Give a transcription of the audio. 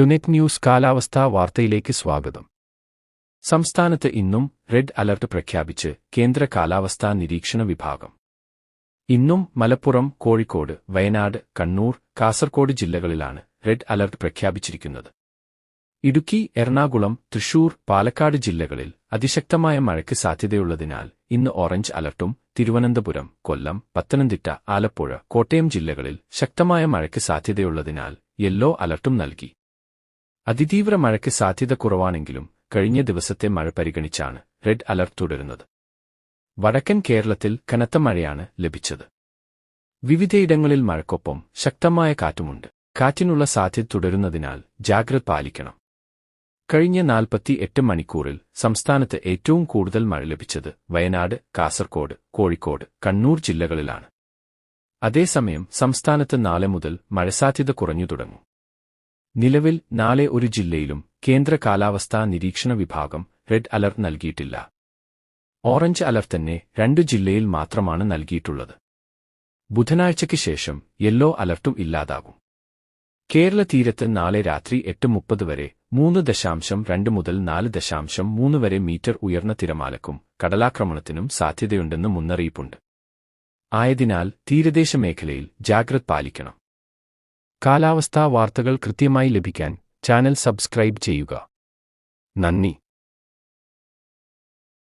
ടുനെറ്റ് news കാലാവസ്ഥാ വാർത്തയിലേക്ക് സ്വാഗതം. സംസ്ഥാനത്ത് ഇന്നും റെഡ് അലർട്ട് പ്രഖ്യാപിച്ച് കേന്ദ്ര കാലാവസ്ഥാ നിരീക്ഷണ വിഭാഗം. ഇന്നും മലപ്പുറം കോഴിക്കോട് വയനാട് കണ്ണൂർ കാസർകോട് ജില്ലകളിലാണ് റെഡ് അലർട്ട് പ്രഖ്യാപിച്ചിരിക്കുന്നത്. ഇടുക്കി എറണാകുളം തൃശൂർ പാലക്കാട് ജില്ലകളിൽ അതിശക്തമായ മഴയ്ക്ക് സാധ്യതയുള്ളതിനാൽ ഇന്ന് ഓറഞ്ച് അലർട്ടും തിരുവനന്തപുരം കൊല്ലം പത്തനംതിട്ട ആലപ്പുഴ കോട്ടയം ജില്ലകളിൽ ശക്തമായ മഴയ്ക്ക് സാധ്യതയുള്ളതിനാൽ യെല്ലോ അലർട്ടും നൽകി. അതിതീവ്ര മഴയ്ക്ക് സാധ്യത കുറവാണെങ്കിലും കഴിഞ്ഞ ദിവസത്തെ മഴ പരിഗണിച്ചാണ് റെഡ് അലർട്ട് തുടരുന്നത്. വടക്കൻ കേരളത്തിൽ കനത്ത മഴയാണ് ലഭിച്ചത്. വിവിധയിടങ്ങളിൽ മഴക്കൊപ്പം ശക്തമായ കാറ്റുമുണ്ട്. കാറ്റിനുള്ള സാധ്യത തുടരുന്നതിനാൽ ജാഗ്രത പാലിക്കണം. കഴിഞ്ഞ നാൽപ്പത്തി എട്ട് മണിക്കൂറിൽ സംസ്ഥാനത്ത് ഏറ്റവും കൂടുതൽ മഴ ലഭിച്ചത് വയനാട് കാസർകോട് കോഴിക്കോട് കണ്ണൂർ ജില്ലകളിലാണ്. അതേസമയം സംസ്ഥാനത്ത് നാളെ മുതൽ മഴസാധ്യത കുറഞ്ഞു തുടങ്ങും. നിലവിൽ നാളെ ഒരു ജില്ലയിലും കേന്ദ്ര കാലാവസ്ഥാ നിരീക്ഷണ വിഭാഗം റെഡ് അലർട്ട് നൽകിയിട്ടില്ല. ഓറഞ്ച് അലർട്ട് തന്നെ രണ്ടു ജില്ലയിൽ മാത്രമാണ് നൽകിയിട്ടുള്ളത്. ബുധനാഴ്ചയ്ക്ക് ശേഷം യെല്ലോ അലർട്ടും ഇല്ലാതാകും. കേരള തീരത്ത് നാളെ രാത്രി എട്ട് മുപ്പത് വരെ മൂന്ന് ദശാംശം രണ്ട് മുതൽ നാല് ദശാംശം മൂന്ന് വരെ മീറ്റർ ഉയർന്ന തിരമാലക്കും കടലാക്രമണത്തിനും സാധ്യതയുണ്ടെന്ന് മുന്നറിയിപ്പുണ്ട്. ആയതിനാൽ തീരദേശ മേഖലയിൽ ജാഗ്രത പാലിക്കണം. കാലാവസ്ഥാ വാർത്തകൾ കൃത്യമായി ലഭിക്കാൻ ചാനൽ സബ്സ്ക്രൈബ് ചെയ്യുക. നന്ദി.